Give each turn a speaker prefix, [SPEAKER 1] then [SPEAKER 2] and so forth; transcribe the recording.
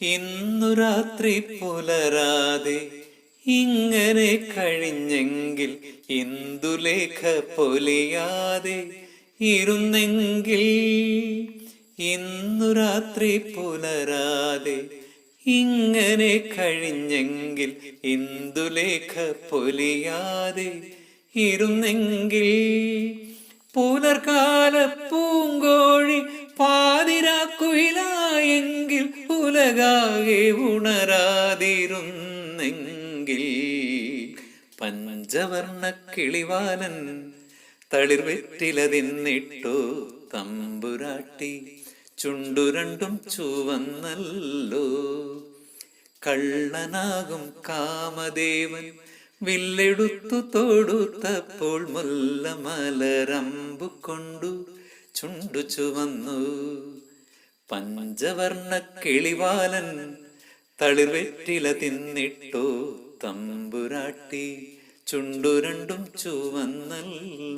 [SPEAKER 1] ഇന്നു രാത്രി പുലരാതെ ഇങ്ങനെ കഴിഞ്ഞെങ്കിൽ ഇന്ദുലേഖ പൊലിയാതെ ഇരുന്നെങ്കിൽ ഇന്നു രാത്രി പുലരാതെ ഇങ്ങനെ കഴിഞ്ഞെങ്കിൽ ഇന്ദുലേഖ പൊലിയാതെ ഇരുന്നെങ്കിൽ പുലർകാല പൂങ്കോഴി പാതിരാക്കുയിലായെങ്കിൽ ഉലകാകെ ഉണരാതിരുന്നെങ്കിൽ പഞ്ചവർണ കിളിവാലൻ തളിർവെറ്റില തമ്പുരാട്ടി തമ്പുരാട്ടി ചുണ്ടുരണ്ടും ചുവന്നല്ലോ. കള്ളനാകും കാമദേവൻ വില്ലെടുത്തു തൊടുത്തപ്പോൾ മുല്ല മലരമ്പു കൊണ്ടു ചുണ്ടു ചുവന്നു. പഞ്ചവർണ കിളിവാലൻ തളിർവെറ്റില തിന്നിട്ടു തമ്പുരാട്ടി ചുണ്ടു രണ്ടും ചുവന്നല്ലോ